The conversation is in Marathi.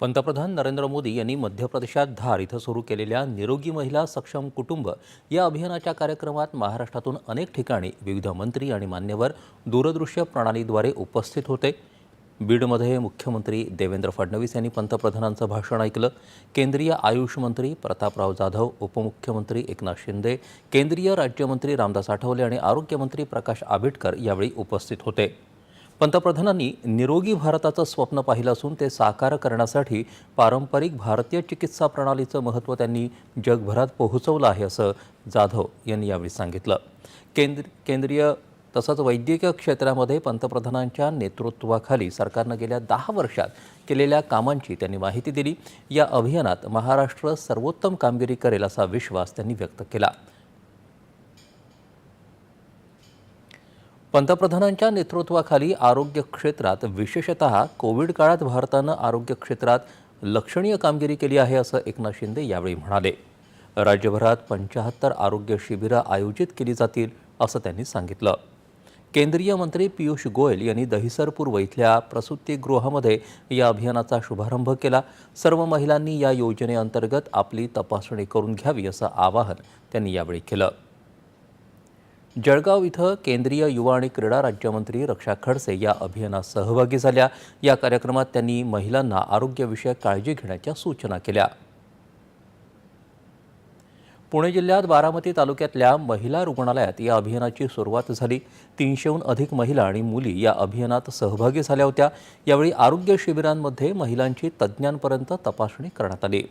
पंतप्रधान नरेंद्र मोदी यांनी मध्य प्रदेशात धार इथं सुरू केलेल्या निरोगी महिला सक्षम कुटुंब या अभियानाच्या कार्यक्रमात महाराष्ट्रातून अनेक ठिकाणी विविध मंत्री आणि मान्यवर दूरदृश्य प्रणालीद्वारे उपस्थित होते. बीडमध्ये मुख्यमंत्री देवेंद्र फडणवीस यांनी पंतप्रधानांचं भाषण ऐकलं. केंद्रीय आयुष मंत्री प्रतापराव जाधव उपमुख्यमंत्री एकनाथ शिंदे केंद्रीय राज्यमंत्री रामदास आठवले आणि आरोग्यमंत्री प्रकाश आंबेडकर यावेळी उपस्थित होते. पंतप्रधानांनी निरोगी भारताचं स्वप्न पाहिलं असून ते साकार करण्यासाठी पारंपरिक भारतीय चिकित्सा प्रणालीचं महत्त्व त्यांनी जगभरात पोहोचवलं आहे असं जाधव यांनी यावेळी सांगितलं. केंद्र केंद्रीय तसंच वैद्यकीय क्षेत्रामध्ये पंतप्रधानांच्या नेतृत्वाखाली सरकारनं गेल्या दहा वर्षात केलेल्या कामांची त्यांनी माहिती दिली. या अभियानात महाराष्ट्र सर्वोत्तम कामगिरी करेल असा विश्वास त्यांनी व्यक्त केला. पंतप्रधानांच्या नेतृत्वाखाली आरोग्य क्षेत्रात विशेषतः कोविड काळात भारतानं आरोग्य क्षेत्रात लक्षणीय कामगिरी केली आहे असं एकनाथ शिंदे यावेळी म्हणाले. राज्यभरात पंचाहत्तर आरोग्य शिबिरं आयोजित केली जातील असं त्यांनी सांगितलं. केंद्रीय मंत्री पियुष गोयल यांनी दहिसर पूर्व इथल्या प्रसूतीगृहामध्ये या अभियानाचा शुभारंभ केला. सर्व महिलांनी या योजनेअंतर्गत आपली तपासणी करून घ्यावी असं आवाहन त्यांनी यावेळी केलं. जळगाव इथं केंद्रीय युवा आणि क्रीडा राज्यमंत्री रक्षा खडसे या अभियानात सहभागी झाल्या. या कार्यक्रमात त्यांनी महिलांना आरोग्यविषयक काळजी घेण्याच्या सूचना केल्या. पुणे जिल्ह्यात बारामती तालुक्यातल्या महिला रुग्णालयात या अभियानाची सुरुवात झाली. तीनशेहून अधिक महिला आणि मुली या अभियानात सहभागी झाल्या होत्या. यावेळी आरोग्य शिबिरांमध्ये महिलांची तज्ज्ञांपर्यंत तपासणी करण्यात आली.